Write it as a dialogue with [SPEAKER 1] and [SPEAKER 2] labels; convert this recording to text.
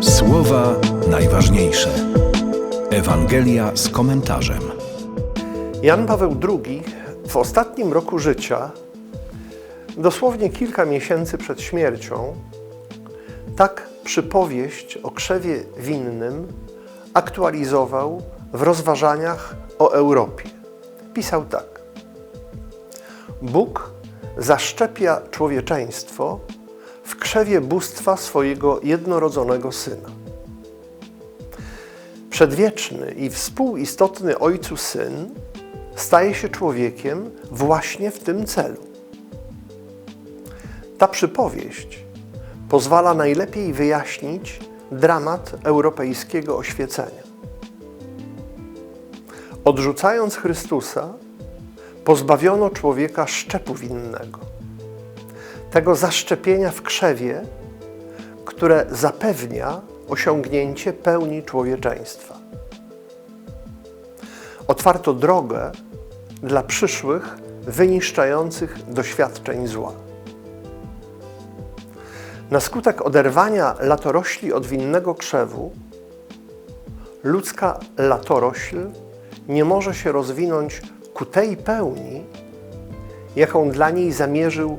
[SPEAKER 1] Słowa najważniejsze. Ewangelia z komentarzem.
[SPEAKER 2] Jan Paweł II w ostatnim roku życia, dosłownie kilka miesięcy przed śmiercią, tak przypowieść o krzewie winnym aktualizował w rozważaniach o Europie. Pisał tak. Bóg zaszczepia człowieczeństwo w krzewie bóstwa swojego jednorodzonego Syna. Przedwieczny i współistotny Ojcu Syn staje się człowiekiem właśnie w tym celu. Ta przypowieść pozwala najlepiej wyjaśnić dramat europejskiego oświecenia. Odrzucając Chrystusa, pozbawiono człowieka szczepu winnego, tego zaszczepienia w krzewie, które zapewnia osiągnięcie pełni człowieczeństwa. Otwarto drogę dla przyszłych, wyniszczających doświadczeń zła. Na skutek oderwania latorośli od winnego krzewu, ludzka latorośl nie może się rozwinąć ku tej pełni, jaką dla niej zamierzył